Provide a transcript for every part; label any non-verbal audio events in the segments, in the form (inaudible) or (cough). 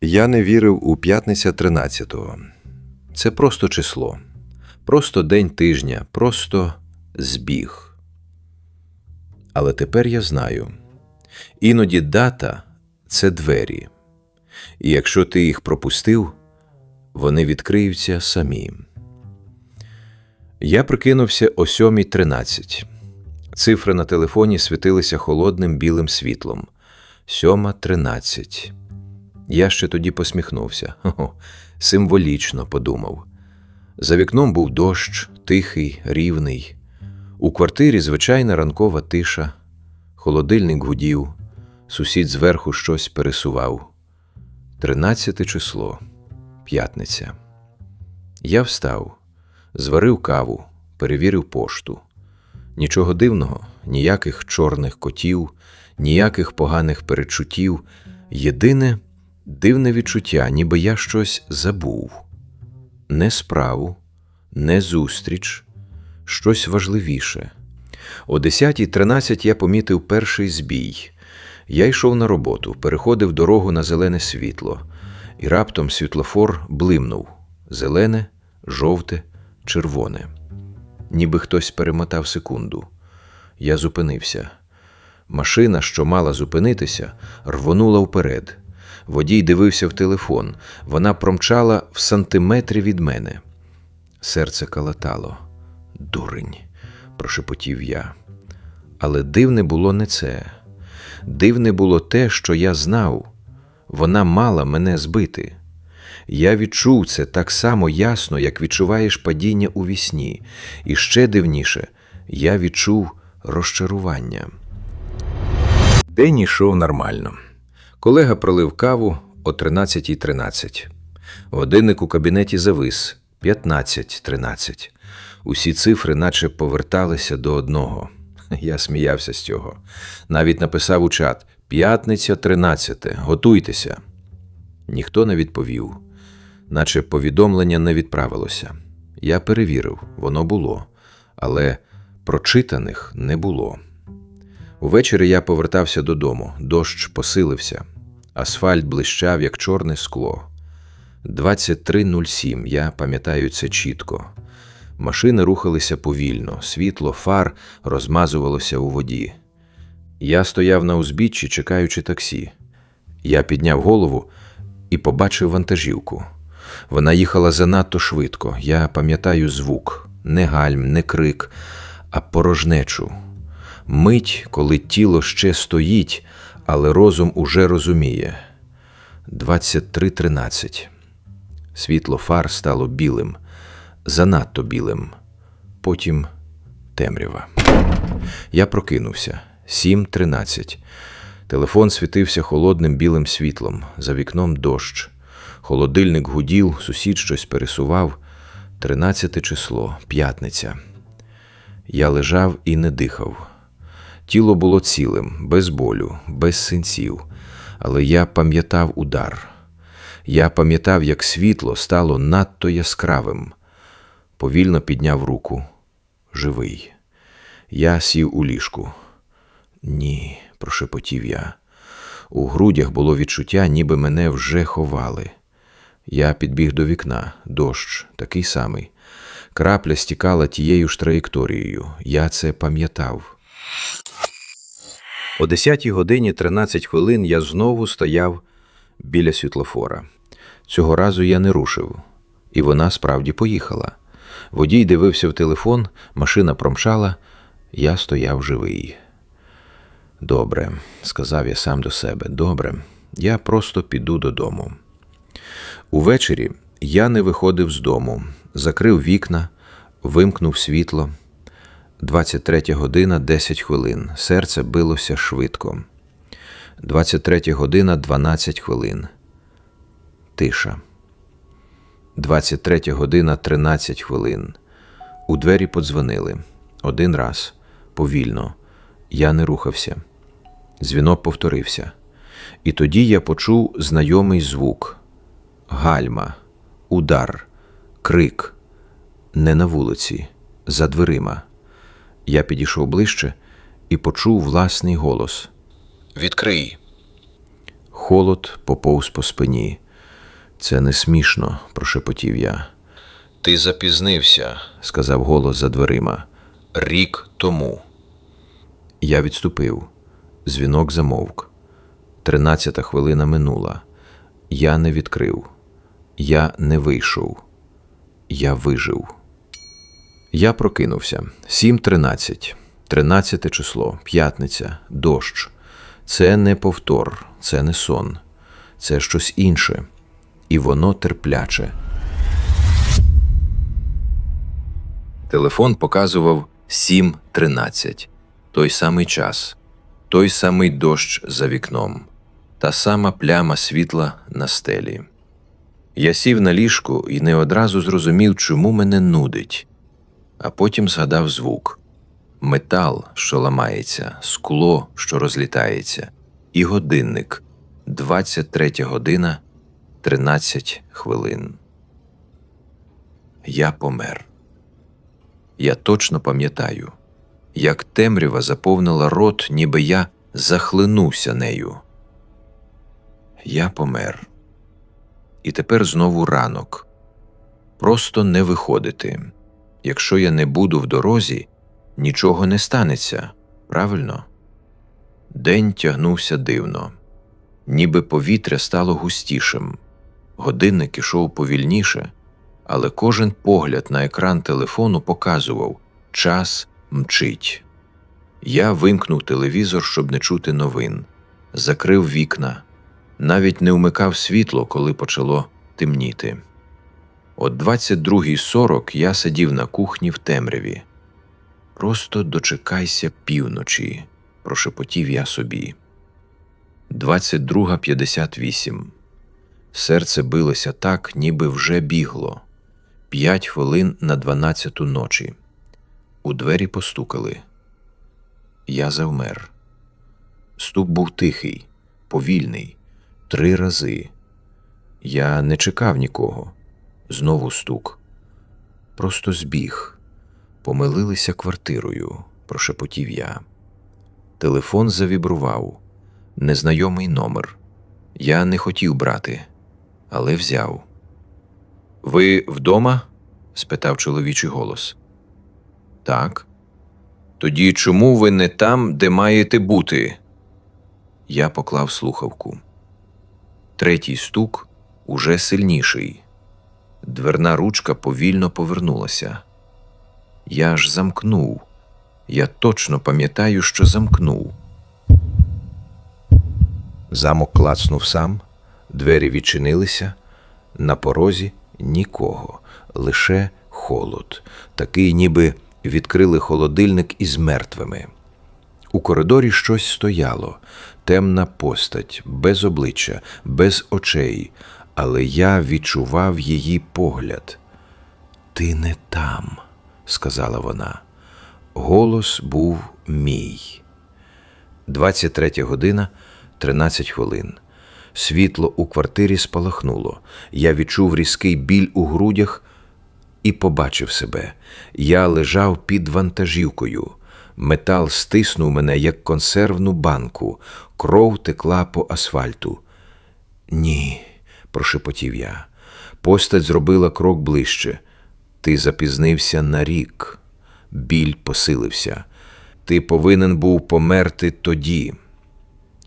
Я не вірив у п'ятниця 13-го. Це просто число, просто день тижня, просто збіг. Але тепер я знаю: іноді дата це двері, і якщо ти їх пропустив, вони відкриються самі. Я прикинувся о 7.13. Цифри на телефоні світилися холодним білим світлом. 7.13. Я ще тоді посміхнувся. Хо-хо, символічно подумав. За вікном був дощ, тихий, рівний. У квартирі звичайна ранкова тиша, холодильник гудів, сусід зверху щось пересував. Тринадцяте число, п'ятниця. Я встав, зварив каву, перевірив пошту. Нічого дивного, ніяких чорних котів, ніяких поганих перечуттів. Єдине дивне відчуття, ніби я щось забув. Не справу, не зустріч, щось важливіше. О 10.13 я помітив перший збій. Я йшов на роботу, переходив дорогу на зелене світло, і раптом світлофор блимнув зелене, жовте, червоне. Ніби хтось перемотав секунду. Я зупинився. Машина, що мала зупинитися, рвонула вперед. Водій дивився в телефон. Вона промчала в сантиметрі від мене. Серце калатало. Дурень, прошепотів я. Але дивне було не це. Дивне було те, що я знав. Вона мала мене збити. Я відчув це так само ясно, як відчуваєш падіння у вісні. І ще дивніше, я відчув розчарування. День ішов нормально. Колега пролив каву о 13.13. Годинник у кабінеті завис 15.13. Усі цифри наче поверталися до одного. (laughs) Я сміявся з цього. Навіть написав у чат П'ятниця 13. Готуйтеся. Ніхто не відповів, наче повідомлення не відправилося. Я перевірив, воно було, але прочитаних не було. Увечері я повертався додому, дощ посилився, асфальт блищав, як чорне скло. 23.07, я пам'ятаю це чітко. Машини рухалися повільно, світло фар розмазувалося у воді. Я стояв на узбіччі, чекаючи таксі. Я підняв голову і побачив вантажівку. Вона їхала занадто швидко. Я пам'ятаю звук, не гальм, не крик, а порожнечу. Мить, коли тіло ще стоїть, але розум уже розуміє. 23.13. Світло фар стало білим, занадто білим. Потім темрява. Я прокинувся. 7.13. Телефон світився холодним білим світлом. За вікном дощ. Холодильник гудів, сусід щось пересував. 13 число, п'ятниця. Я лежав і не дихав. Тіло було цілим, без болю, без синців, але я пам'ятав удар. Я пам'ятав, як світло стало надто яскравим. Повільно підняв руку. Живий. Я сів у ліжку. Ні, прошепотів я. У грудях було відчуття, ніби мене вже ховали. Я підбіг до вікна, дощ, такий самий. Крапля стікала тією ж траєкторією. Я це пам'ятав. О 10 годині 13 хвилин я знову стояв біля світлофора. Цього разу я не рушив, і вона справді поїхала. Водій дивився в телефон, машина промчала, я стояв живий. Добре, сказав я сам до себе. Добре, я просто піду додому. Увечері я не виходив з дому, закрив вікна, вимкнув світло. 23 година 10 хвилин. Серце билося швидко. 23 година 12 хвилин. Тиша. 23 година 13 хвилин. У двері подзвонили. Один раз. Повільно. Я не рухався. Дзвінок повторився. І тоді я почув знайомий звук: гальма, удар, крик. Не на вулиці, за дверима. Я підійшов ближче і почув власний голос. Відкрий. Холод поповз по спині. Це не смішно, прошепотів я. Ти запізнився, сказав голос за дверима. Рік тому. Я відступив. Дзвінок замовк. Тринадцята хвилина минула. Я не відкрив. Я не вийшов. Я вижив. Я прокинувся. 7.13. Тринадцяте число, п'ятниця, дощ. Це не повтор, це не сон, це щось інше. І воно терпляче. Телефон показував 7.13. Той самий час, той самий дощ за вікном, та сама пляма світла на стелі. Я сів на ліжку і не одразу зрозумів, чому мене нудить, а потім згадав звук метал, що ламається, скло, що розлітається, і годинник 23 година 13 хвилин. Я помер. Я точно пам'ятаю, як темрява заповнила рот, ніби я захлинувся нею. Я помер. І тепер знову ранок. Просто не виходити. Якщо я не буду в дорозі, нічого не станеться, правильно? День тягнувся дивно, ніби повітря стало густішим. Годинник ішов повільніше, але кожен погляд на екран телефону показував час мчить. Я вимкнув телевізор, щоб не чути новин, закрив вікна, навіть не вмикав світло, коли почало темніти. О 22.40 я сидів на кухні в темряві. Просто дочекайся півночі, прошепотів я собі. 22.58. Серце билося так, ніби вже бігло. П'ять хвилин на дванадцяту ночі. У двері постукали. Я завмер. Стук був тихий, повільний, три рази. Я не чекав нікого. Знову стук. Просто збіг. Помилилися квартирою, прошепотів я. Телефон завібрував. Незнайомий номер. Я не хотів брати, але взяв. Ви вдома? спитав чоловічий голос. Так. Тоді чому ви не там, де маєте бути? Я поклав слухавку. Третій стук уже сильніший. Дверна ручка повільно повернулася. Я ж замкнув. Я точно пам'ятаю, що замкнув. Замок клацнув сам, двері відчинилися, на порозі нікого, лише холод, такий, ніби відкрили холодильник із мертвими. У коридорі щось стояло, темна постать, без обличчя, без очей, але я відчував її погляд. Ти не там, сказала вона. Голос був мій. 23 година 13 хвилин. Світло у квартирі спалахнуло. Я відчув різкий біль у грудях і побачив себе. Я лежав під вантажівкою. Метал стиснув мене, як консервну банку, кров текла по асфальту. Ні, прошепотів я. Постать зробила крок ближче. Ти запізнився на рік. Біль посилився. Ти повинен був померти тоді.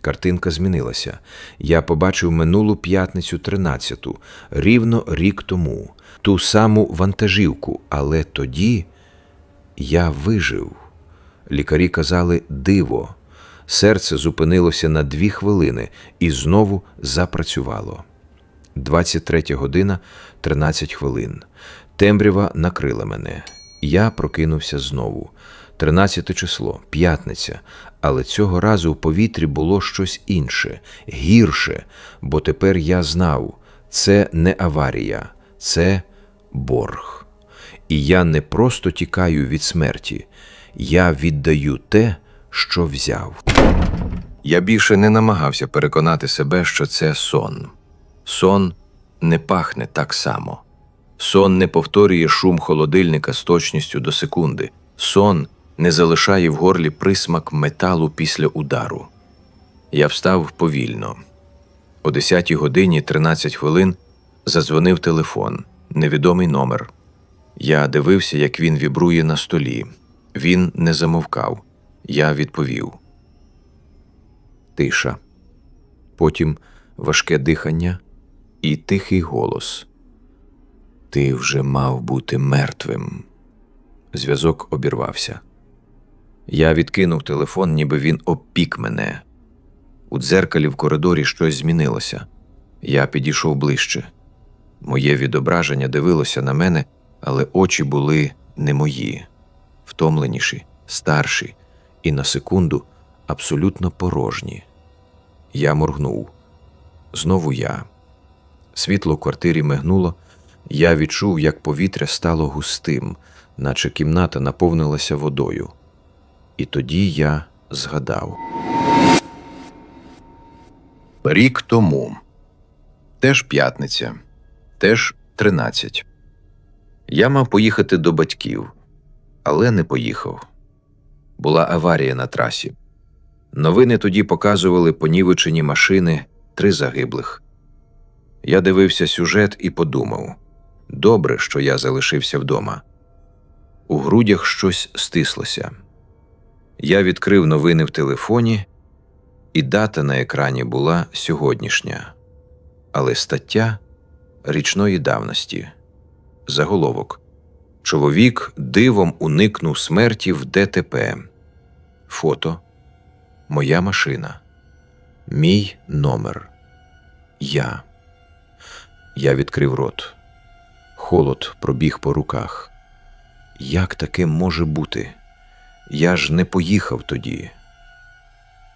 Картинка змінилася. Я побачив минулу п'ятницю тринадцяту, рівно рік тому, ту саму вантажівку, але тоді я вижив. Лікарі казали диво. Серце зупинилося на дві хвилини і знову запрацювало. 23 година 13 хвилин. Темрява накрила мене. Я прокинувся знову. 13 число, п'ятниця, але цього разу в повітрі було щось інше, гірше, бо тепер я знав, це не аварія, це борг. І я не просто тікаю від смерті, я віддаю те, що взяв. Я більше не намагався переконати себе, що це сон. Сон не пахне так само. Сон не повторює шум холодильника з точністю до секунди. Сон не залишає в горлі присмак металу після удару. Я встав повільно. О 10 годині 13 хвилин Задзвонив телефон, невідомий номер. Я дивився, як він вібрує на столі. Він не замовкав. Я відповів. Тиша. Потім важке дихання і тихий голос. Ти вже мав бути мертвим. Зв'язок обірвався. Я відкинув телефон, ніби він обпік мене. У дзеркалі в коридорі щось змінилося. Я підійшов ближче. Моє відображення дивилося на мене, але очі були не мої, втомленіші, старші і на секунду абсолютно порожні. Я моргнув. Знову я. Світло в квартирі мигнуло. Я відчув, як повітря стало густим, наче кімната наповнилася водою. І тоді я згадав. Рік тому. Теж п'ятниця, теж тринадцять. Я мав поїхати до батьків, але не поїхав. Була аварія на трасі. Новини тоді показували понівечені машини, три загиблих. Я дивився сюжет і подумав добре, що я залишився вдома. У грудях щось стислося. Я відкрив новини в телефоні, і дата на екрані була сьогоднішня, але стаття річної давності. Заголовок Чоловік дивом уникнув смерті в ДТП. Фото Моя машина. Мій номер. Я. Я відкрив рот. Холод пробіг по руках. Як таке може бути? Я ж не поїхав тоді.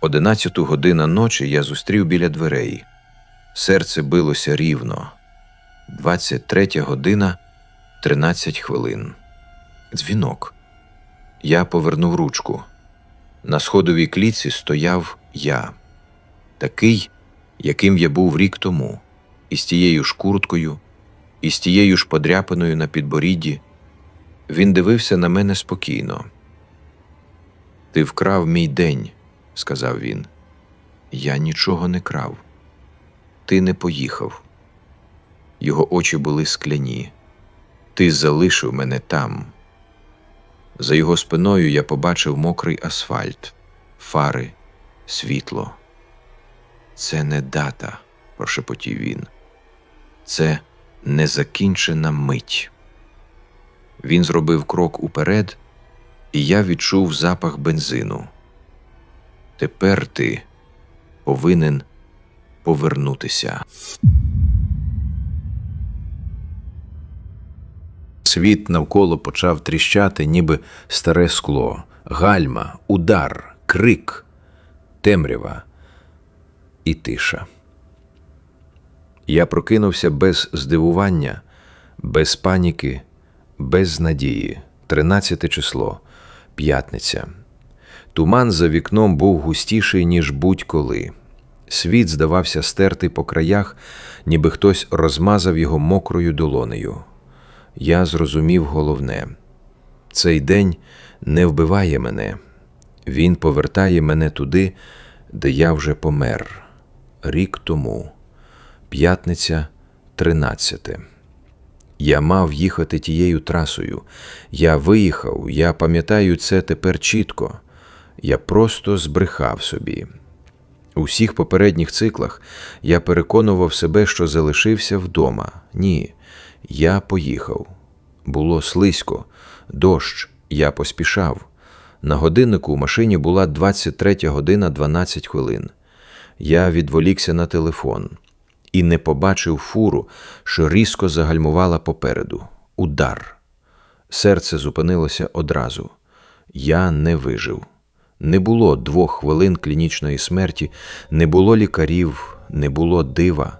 Одинадцяту година ночі я зустрів біля дверей. Серце билося рівно. Двадцять третя година, тринадцять хвилин. Дзвінок. Я повернув ручку. На сходовій клітці стояв я, такий, яким я був рік тому, із тією ж курткою, із тією ж подряпиною на підборідді. Він дивився на мене спокійно. Ти вкрав мій день, сказав він. Я нічого не крав. Ти не поїхав. Його очі були скляні. Ти залишив мене там. За його спиною я побачив мокрий асфальт, фари, світло. Це не дата, прошепотів він. Це незакінчена мить. Він зробив крок уперед, і я відчув запах бензину. Тепер ти повинен повернутися. Світ навколо почав тріщати, ніби старе скло, гальма, удар, крик, темрява і тиша. Я прокинувся без здивування, без паніки, без надії. Тринадцяте число, п'ятниця. Туман за вікном був густіший, ніж будь-коли. Світ здавався стертий по краях, ніби хтось розмазав його мокрою долонею. Я зрозумів головне цей день не вбиває мене, він повертає мене туди, де я вже помер. Рік тому, п'ятниця, тринадцяте. Я мав їхати тією трасою. Я виїхав, я пам'ятаю це тепер чітко. Я просто збрехав собі. У всіх попередніх циклах я переконував себе, що залишився вдома. Ні, я поїхав. Було слизько, дощ, я поспішав. На годиннику у машині була 23 година 12 хвилин. Я відволікся на телефон і не побачив фуру, що різко загальмувала попереду. Удар. Серце зупинилося одразу. Я не вижив. Не було двох хвилин клінічної смерті, не було лікарів, не було дива.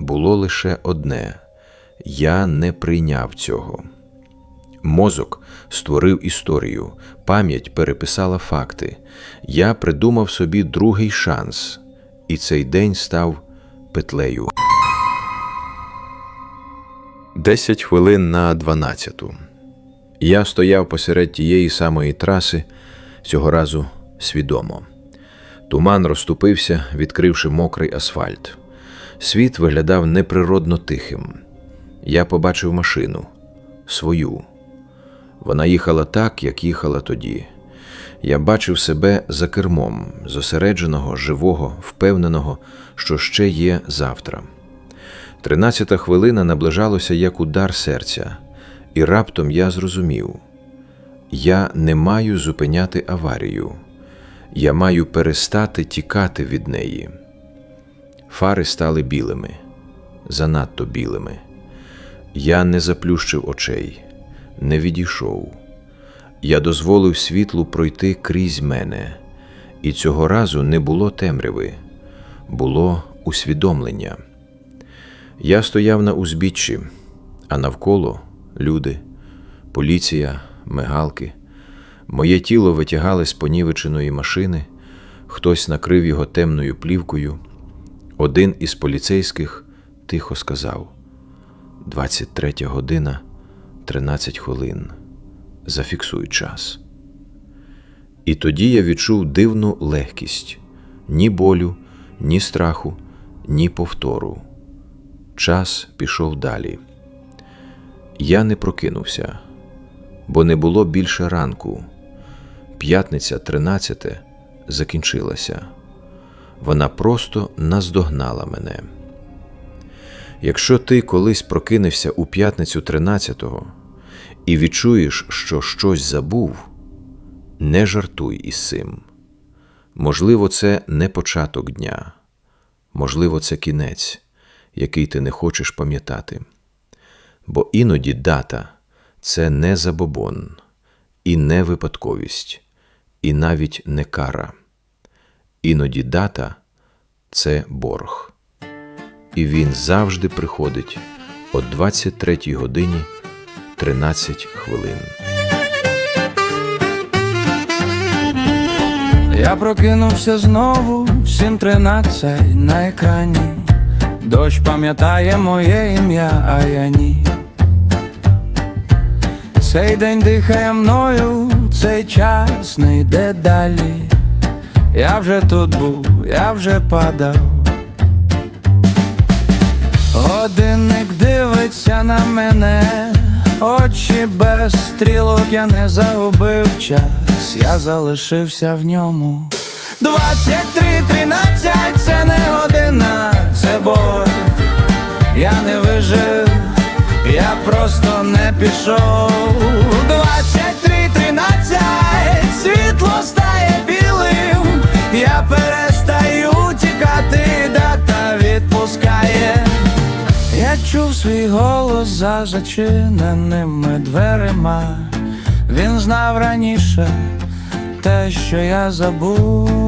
Було лише одне я не прийняв цього. Мозок створив історію, пам'ять переписала факти. Я придумав собі другий шанс, і цей день став петлею. Десять хвилин на дванадцяту. Я стояв посеред тієї самої траси, цього разу свідомо. Туман розступився, відкривши мокрий асфальт. Світ виглядав неприродно тихим. Я побачив машину свою. Вона їхала так, як їхала тоді. Я бачив себе за кермом, зосередженого, живого, впевненого, що ще є завтра. Тринадцята хвилина наближалося як удар серця, і раптом я зрозумів: я не маю зупиняти аварію, я маю перестати тікати від неї. Фари стали білими, занадто білими. Я не заплющив очей, не відійшов. Я дозволив світлу пройти крізь мене, і цього разу не було темряви, було усвідомлення. Я стояв на узбіччі, а навколо люди, поліція, мигалки. Моє тіло витягали з понівеченої машини, хтось накрив його темною плівкою. Один із поліцейських тихо сказав: 23 година 13 хвилин. Зафіксуй час. І тоді я відчув дивну легкість ні болю, ні страху, ні повтору. Час пішов далі. Я не прокинувся, бо не було більше ранку. П'ятниця 13 закінчилася. Вона просто наздогнала мене. Якщо ти колись прокинешся у п'ятницю 13-го і відчуєш, що щось забув, не жартуй із цим. Можливо, це не початок дня, можливо, це кінець, який ти не хочеш пам'ятати. Бо іноді дата це не забобон, і не випадковість, і навіть не кара. Іноді дата це борг. І він завжди приходить о 23 годині 13 хвилин. Я прокинувся знову, 7.13 на екрані. Дощ пам'ятає моє ім'я, а я ні. Цей день дихає мною, цей час не йде далі. Я вже тут був, я вже падав. Годинник дивиться на мене, очі без стрілок, я не загубив час, я залишився в ньому. 23.13 це не година, це бой. Я не вижив, я просто не пішов. 23.13 світло стає білим, я перестаю тікати, чув свій голос за зачиненими дверима. Він знав раніше те, що я забув.